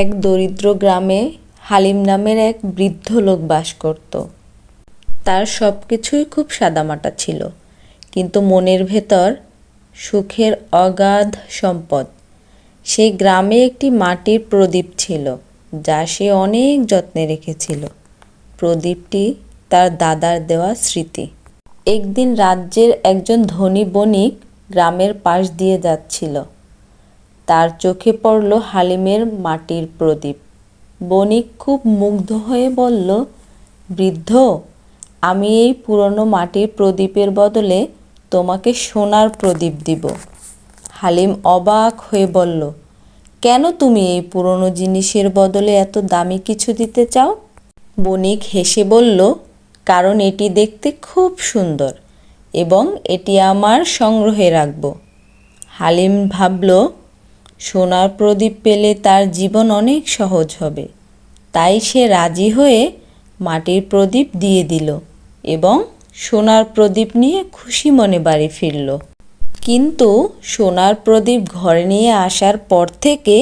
এক দরিদ্র গ্রামে হালিম নামের এক বৃদ্ধ লোক বাস করত। তার সব কিছুই খুব সাদামাটা ছিল, কিন্তু মনের ভেতর সুখের অগাধ সম্পদ। সেই গ্রামে একটি মাটির প্রদীপ ছিল, যা সে অনেক যত্নে রেখেছিল। প্রদীপটি তার দাদার দেওয়া স্মৃতি। একদিন রাজ্যের একজন ধনী বণিক গ্রামের পাশ দিয়ে যাচ্ছিল। তার চোখে পড়ল হালিমের মাটির প্রদীপ। বণিক খুব মুগ্ধ হয়ে বলল, বৃদ্ধ, আমি এই পুরনো মাটির প্রদীপের বদলে তোমাকে সোনার প্রদীপ দিব। হালিম অবাক হয়ে বলল, কেন তুমি এই পুরনো জিনিসের বদলে এত দামি কিছু দিতে চাও? বণিক হেসে বলল, কারণ এটি দেখতে খুব সুন্দর এবং এটি আমার সংগ্রহে রাখব। হালিম ভাবল সোনার প্রদীপ পেলে তার জীবন অনেক সহজ হবে। তাই সে রাজি হয়ে মাটির প্রদীপ দিয়ে দিল এবং সোনার প্রদীপ নিয়ে খুশি মনে বাড়ি ফিরল। কিন্তু সোনার প্রদীপ ঘরে নিয়ে আসার পর থেকে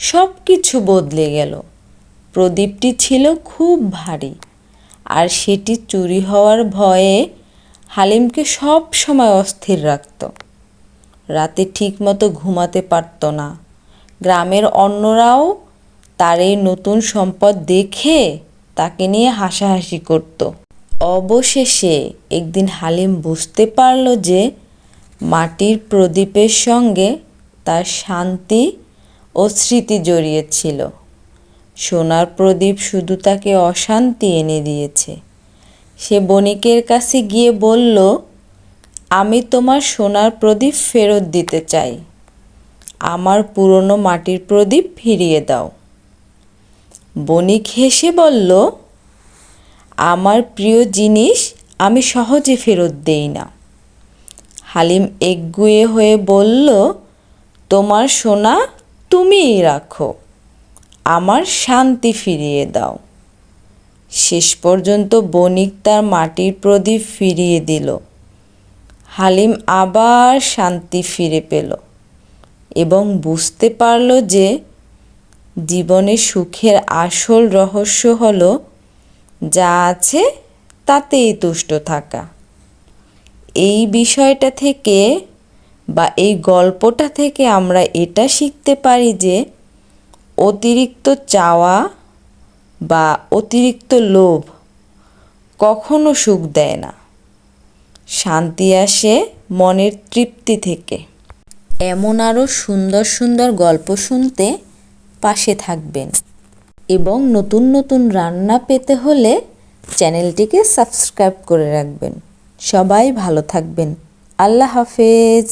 সব কিছু বদলে গেল। প্রদীপটি ছিল খুব ভারী আর সেটি চুরি হওয়ার ভয়ে হালিমকে সব সময় অস্থির রাখত। রাতে ঠিকমতো ঘুমাতে পারত না। গ্রামের অন্যরাও তার এই নতুন সম্পদ দেখে তাকে নিয়ে হাসাহাসি করত। অবশেষে একদিন হালিম বুঝতে পারল যে মাটির প্রদীপের সঙ্গে তার শান্তি ও স্মৃতি জড়িয়েছিল। সোনার প্রদীপ শুধু তাকে অশান্তি এনে দিয়েছে। সে বণিকের কাছে গিয়ে বলল আমি তোমার সোনার প্রদীপ ফেরত দিতে চাই। আমার পুরনো মাটির প্রদীপ ফিরিয়ে দাও। বণিক হেসে বলল, আমার প্রিয় জিনিস আমি সহজে ফেরত দেই না। হালিম একগুয়ে হয়ে বলল, তোমার সোনা তুমিই রাখো। আমার শান্তি ফিরিয়ে দাও। শেষ পর্যন্ত বণিক তার মাটির প্রদীপ ফিরিয়ে দিল। হালিম আবার শান্তি ফিরে পেল এবং বুঝতে পারল যে জীবনে সুখের আসল রহস্য হল, যা আছে তাতেই তুষ্ট থাকা। এই বিষয়টা থেকে বা এই গল্পটা থেকে আমরা এটা শিখতে পারি যে অতিরিক্ত চাওয়া বা অতিরিক্ত লোভ কখনো সুখ দেয় না। শান্তি আসে মনের তৃপ্তি থেকে। এমন আরও সুন্দর সুন্দর গল্প শুনতে পাশে থাকবেন। এবং নতুন নতুন রান্না পেতে হলে চ্যানেলটিকে সাবস্ক্রাইব করে রাখবেন। সবাই ভালো থাকবেন। আল্লাহ হাফেজ।